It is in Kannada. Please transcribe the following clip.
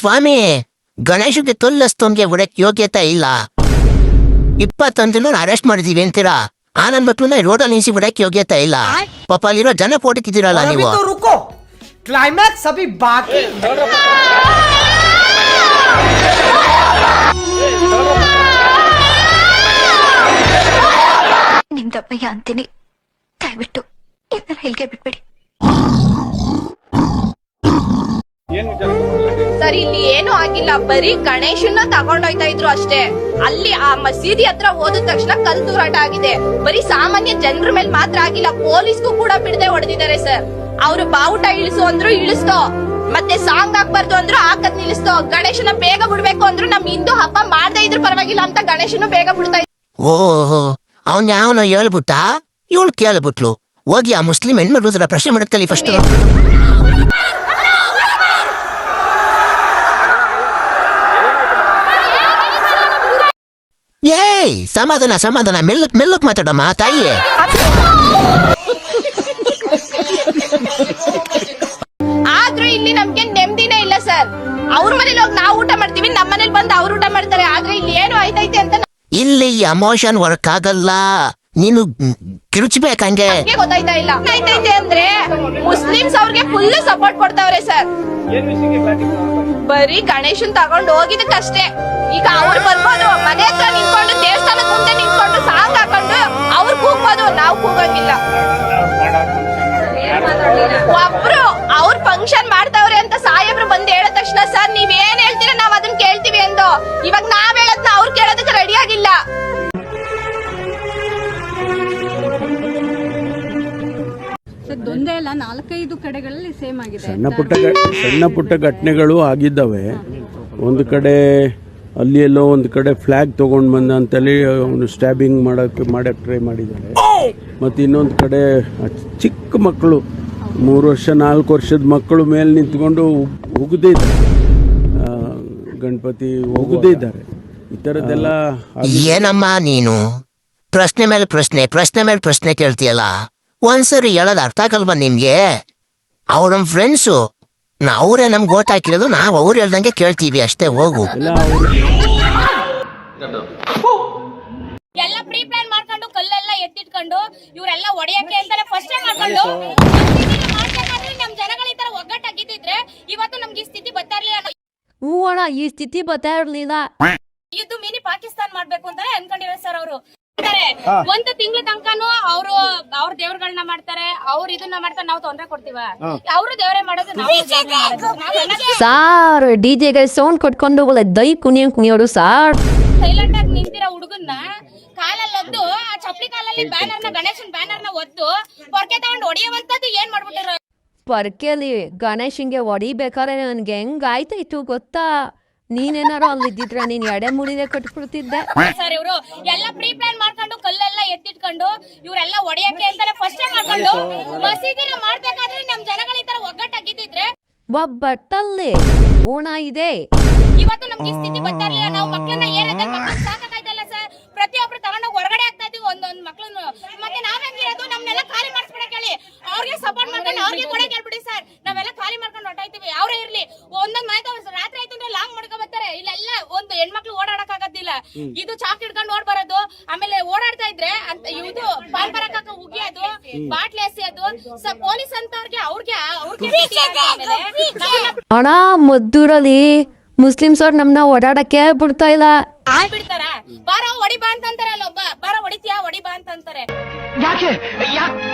ಸ್ವಾಮಿ ಗಣೇಶಗೆ ತೊಲ್ಲಸ್ತೋನ್ಗೆ ಉಡಕ್ ಯೋಗ್ಯತೆ ಇಲ್ಲ. ಇಪ್ಪತ್ತೊಂದನ ಅರೆಸ್ಟ್ ಮಾಡಿದೀವಿ ಅಂತೀರಾ? ಆ ನನ್ ಮಕ್ಳನ್ನ ರೋಡಲ್ಲಿ ನಿಲ್ಸಿ ಬಿಡಕ್ ಯೋಗ್ಯತೆ ಇಲ್ಲ. ಪಾಪ ಅಲ್ಲಿರೋ ಜನ ಪೋಟಕ್ಕಿದ್ದೀರಲ್ಲ ನೀವು. ಕ್ಲೈಮ್ಯಾಕ್ಸ್ ಅಭಿ ಬಾಕಿ. ನಿಮ್ದಪ್ಪಯ್ಯ ಅಂತೀನಿ. ದಯವಿಟ್ಟು ಇದನ್ನ ಹೇಳಿಗೆ ಬಿಟ್ಬಿಡಿ. ಏನು ಸರ್ ಇಲ್ಲಿ ಏನು ಆಗಿಲ್ಲ. ಬರೀ ಗಣೇಶನ್ನ ತಗೊಂಡೋಯ್ತಾ ಇದ್ರು ಅಷ್ಟೇ. ಅಲ್ಲಿ ಆ ಮಸೀದಿ ಹತ್ರ ಹೋದ ತಕ್ಷಣ ಕಲ್ ತೂರಾಟ ಆಗಿದೆ. ಬರೀ ಸಾಮಾನ್ಯ ಜನರ ಮೇಲೆ ಮಾತ್ರ ಆಗಿಲ್ಲ. ಪೊಲೀಸ್ಗೂ ಕೂಡ ಬಿಡದೆ ಹೊಡೆದಿದ್ದಾರೆ ಸರ್. ಅವ್ರು ಬಾವುಟ ಇಳಿಸು ಅಂದ್ರು ಇಳಿಸ್ತೋ. ಮತ್ತೆ ಸಾಂಗ್ ಹಾಕ್ಬಾರ್ದು ಅಂದ್ರು ಹಾಕದ್ ನಿಲ್ಲಿಸ್ತೋ. ಗಣೇಶನ ಬೇಗ ಬಿಡ್ಬೇಕು ಅಂದ್ರು ನಮ್ ಹಿಂದೂ ಹಬ್ಬ ಮಾಡದೇ ಇದ್ರು ಪರವಾಗಿಲ್ಲ ಅಂತ ಗಣೇಶನು ಬೇಗ ಬಿಡ್ತಾ. ಓಹೋ ಅವನ್ ಯಾವನ ಹೇಳ್ಬಿಟ್ಟ? ಇವಳು ಕೇಳ್ಬಿಟ್ಲು. ಹೋಗಿ ಆ ಮುಸ್ಲಿಂ ಹೆಣ್ಮಗಳ ಪ್ರಶ್ನೆ ಮಾಡುತ್ತಲ್ಲಿ ಫಸ್ಟ್ ಏಯ್ ಸಮಾಧಾನ ಸಮಾಧಾನ ಮೆಲ್ಲಕ್ ಮೆಲ್ಲಕ್ ಮಾತಾಡಮ್ಮ ತಾಯಿ. ಆದ್ರೂ ಇಲ್ಲಿ ನಮ್ಗೆ ನೆಮ್ಮದಿನೇ ಇಲ್ಲ ಸರ್ ಅವ್ರ ಮನೇಲಿ ಹೋಗಿ ನಾವು ಊಟ ಮಾಡ್ತೀವಿ ನಮ್ಮ ಮನೇಲಿ ಬಂದು ಅವ್ರು ಊಟ ಮಾಡ್ತಾರೆ. ಆದ್ರೆ ಇಲ್ಲಿ ಏನು ಆಯ್ತೈತೆ ಅಂತ ಇಲ್ಲಿ ಎಮೋಷನ್ ವರ್ಕ್ ಆಗಲ್ಲ. ನೀನು ಕಿರುಚ್ಬೇಕಂಗೆ ನಮ್ಗೆ ಗೊತ್ತಾಯ್ತಾ ಇಲ್ಲ. ಆಯ್ತೈತೆ ಅಂದ್ರೆ ಮುಸ್ಲಿಮ್ಸ್ ಅವ್ರಿಗೆ ಫುಲ್ ಸಪೋರ್ಟ್ ಕೊಡ್ತಾವ್ರೆ ಸರ್ ಬರೀ ಗಣೇಶನ್ ತಗೊಂಡು ಹೋಗಿದ್ದಕ್ಕಷ್ಟೇ. ಈಗ ಅವ್ರು ಬರ್ಬೋದು ಮನೆ ಹತ್ರ ನಿಂತ್ಕೊಂಡು ಒಂದೇ ಅಲ್ಲ ನಾಲ್ಕೈದು ಕಡೆಗಳಲ್ಲಿ ಸೇಮ್ ಆಗಿದೆ. ಸಣ್ಣ ಪುಟ್ಟ ಸಣ್ಣ ಪುಟ್ಟ ಘಟನೆಗಳು ಆಗಿದ್ದಾವೆ. ಒಂದು ಕಡೆ ಅಲ್ಲಿ ಎಲ್ಲೋ ಒಂದು ಕಡೆ ಫ್ಲಾಗ್ ತಗೊಂಡ್ ಬಂದ ಅಂತೇಳಿ ಅವನು ಸ್ಟ್ಯಾಬಿಂಗ್ ಮಾಡಕ್ಕೆ ಮಾಡಕ್ಕೆ ಟ್ರೈ ಮಾಡಿದ್ದಾರೆ ಮತ್ತು ಇನ್ನೊಂದು ಕಡೆ ಚಿಕ್ಕ ಮಕ್ಕಳು ಮೂರು ವರ್ಷ ನಾಲ್ಕು ವರ್ಷದ ಮಕ್ಕಳು ಮೇಲೆ ನಿಂತ್ಕೊಂಡು ಹೋಗದೇ ಇದ್ದಾರೆ. ಗಣಪತಿ ಹೋಗದೇ ಇದ್ದಾರೆ. ಈ ಥರದ್ದೆಲ್ಲ ಏನಮ್ಮ ನೀನು? ಪ್ರಶ್ನೆ ಮೇಲೆ ಪ್ರಶ್ನೆ ಪ್ರಶ್ನೆ ಮೇಲೆ ಪ್ರಶ್ನೆ ಕೇಳ್ತೀಯಲ್ಲ? ಒಂದ್ಸರಿ ಹೇಳೋದು ಅರ್ಥ ಆಗಲ್ವಾ ನಿಮ್ಗೆ? ಅವ್ರ ನಮ್ ಫ್ರೆಂಡ್ಸು ಅವರೇ ನಮ್ಗೆ ಓಟ್ ಹಾಕಿರೋದು ನಾವು ಅವ್ರು ಹೇಳ್ದಂಗೆ ಕೇಳ್ತೀವಿ ಅಷ್ಟೇ ಹೋಗು. ಎಲ್ಲ ಎಲ್ಲ ಪ್ರೀ ಪ್ಲಾನ್ ಮಾಡ್ಕೊಂಡು ಕಲ್ಲೆಲ್ಲ ಎತ್ತಿಟ್ಕೊಂಡು ಇವರೆಲ್ಲ ಒಡೆಯಕ್ಕೆ ಅಂತಾನೆ ಫಸ್ಟ್ ಮಾಡ್ಕೊಂಡು. ಮಾಡ್ಬೇಕಾದ್ರೆ ನಮ್ ಜನಗಳ ಈ ತರ ಒಗ್ಗಟ್ಟಾಗಿದ್ದಿದ್ರೆ ಇವತ್ತು ನಮ್ಗೆ ಈ ಸ್ಥಿತಿ ಬರ್ತಾ ಇರ್ಲಿಲ್ಲ ಹೂ ಅಣ್ಣ ಈ ಸ್ಥಿತಿ ಬತ್ತಾ ಇರ್ಲಿಲ್ಲ. ಇದು ಮಿನಿ ಪಾಕಿಸ್ತಾನ್ ಮಾಡ್ಬೇಕು ಅಂತಾನೆ ಅನ್ಕೊಂಡಿರೋ ಸರ್ ಅವರು. ಒಂದು ತಿಂಗಳ ತನಕನು ಅವರು ಅವ್ರ ದೇವ್ರಗಳನ್ನ ಮಾಡ್ತಾರೆ. ಅವ್ರ ಇದನ್ನ ಮಾಡ್ತಾರೆ. ನಾವು ತೊಂದರೆ ಕೊಡ್ತೀವ. ಅವರು ದೇವರೇ ಮಾಡೋದು ಸಾರ್ ಡಿಜೆಗೆ ಸೌಂಡ್ ಕೊಟ್ಕೊಂಡು ಒಳ್ಳೆ ದೈ ಕುಣಿಯಂ ಕುಣಿಯೋರು ಸಾರ್. ಸೈಲೆಂಟ್ ಆಗಿ ನಿಂತಿರೋ ಹುಡುಗನ್ನ ಕಾಲಲ್ಲಿ ಒದ್ದು ಆ ಚಪ್ಪಲಿ ಕಾಲಲ್ಲಿ ಬ್ಯಾನರ್ನ ನ ಗಣೇಶನ್ ಬ್ಯಾನರ್ನ ಒದ್ದು ಪೊರ್ಕೆ ತಗೊಂಡು ಹೊಡೆಯುವಂತದ್ದು ಏನ್ ಮಾಡ್ಬಿಟ್ಟಿರೋ ಪೊರ್ಕೆಲಿ ಗಣೇಶನ್ಗೆ ಹೊಡಿಬೇಕಾದ್ರೆ ನನ್ಗೆ ಹೆಂಗಾಯ್ತಾಯ್ತು ಗೊತ್ತಾ? ನೀನೇನಾರು ಅಲ್ಲಿದ್ದಿದ್ರ ನೀನ್ ಎಡೆ ಮುಡಿದೆ ಕಟ್ಬಿಡ್ತಿದ್ದೆ? ಸರ್ ಇವರು ಎಲ್ಲ ಪ್ರೀ ಪ್ಲಾನ್ ಮಾಡ್ಕೊಂಡು ಕಲ್ಲೆಲ್ಲ ಎತ್ತಿಟ್ಕೊಂಡು ಇವರೆಲ್ಲ ಒಡೆಯಕ್ಕೆ ಅಂತಾನೆ ಫಸ್ಟ್ ಮಾಡ್ಕೊಂಡು ಮಸೀದಿನ ಮಾಡ್ಬೇಕಾದ್ರೆ ನಮ್ ಜನಗಳ ಈ ತರ ಒಗ್ಗಟ್ಟಾಗಿದ್ದಿದ್ರೆ ಒಬ್ಬಟ್ಟಲ್ಲಿ ಓಣ ಇದೆ. ಇವತ್ತು ನಮ್ಗೆ ಈ ಸ್ಥಿತಿ ಬರ್ತಾ ಇರ್ಲಿಲ್ಲ. ನಾವು ಮಕ್ಕಳನ್ನ ಏನಂತ ಮಕ್ಕಳನ್ನ ಸಾಕಾಯ್ತಲ್ಲ ಸರ್ ಪ್ರತಿಯೊಬ್ರು ತಗೊಂಡೋಗಿ ಹೊರಗಡೆ ಆಗ್ತಾ ಇದೀವಿ ಒಂದೊಂದ್ ಮಕ್ಕಳನ್ನು ಮತ್ತೆ ನಾವ್ ಹೆಂಗಿರೋದು ನಮ್ನೆಲ್ಲ ಖಾಲಿ ಮಾಡಿಸ್ಬಿಡಕ್ ಹೇಳಿ ಅವ್ರಿಗೆ ಸಪೋರ್ಟ್ ಮಾಡ್ಕೊಂಡು ಅವ್ರಿಗೆ ಕೊಡಕ್ ಹೇಳ್ಬಿಡಿ ಸರ್ ನಾವೆಲ್ಲ ಖಾಲಿ ಮಾಡ್ಕೊಂಡು ಹೊಟ್ಟಾಯ್ತೀವಿ ಅವರೇ ಇರ್ಲಿ ಒಂದೊಂದ್ ಮನೆ ತಗೊಂಡ್ ರಾತ್ರಿ ಆಯ್ತು ಅಂದ್ರೆ ಲಾಂಗ್ ಮಾಡ್ಕೊ ಬರ್ತಾರೆ ಇಲ್ಲೆಲ್ಲ ಒಂದು ಹೆಣ್ಮಕ್ಳು ಓಡಾಡಕ್ ಆಗೋದಿಲ್ಲ ಇದು ಚಾಕ್ ಹಿಡ್ಕೊಂಡು ಓಡ್ ಬರೋದು ಆಮೇಲೆ ಓಡಾಡ್ತಾ ಇದ್ರೆ ಅಂತ ಇದು ಪಾಲ್ ಬರಕ ಉಗಿಯೋದು ಬಾಟ್ಲಿ ಎಸೆಯೋದು ಸ ಪೊಲೀಸ್ ಅಂತವ್ರಿಗೆ ಅವ್ರಿಗೆ ಅವ್ರಿಗೆ ಅಣ್ಣ ಮದ್ದೂರಲ್ಲಿ ಮುಸ್ಲಿಮ್ಸ್ ಅವ್ರು ನಮ್ನ ಓಡಾಡಕ್ಕೆ ಬಿಡ್ತಾ ಇಲ್ಲ. ಬಿಡ್ತಾರ ಬಾರ ಹೊಡಿ ಬಾ ಅಂತಂತಾರೆ ಅಲ್ಲೊಬ್ಬ. ಬಾರ ಹೊಡಿತೀಯ? ಹೊಡಿ ಬಾ ಅಂತಂತಾರೆ. ಯಾಕೆ? ಯಾಕೆ?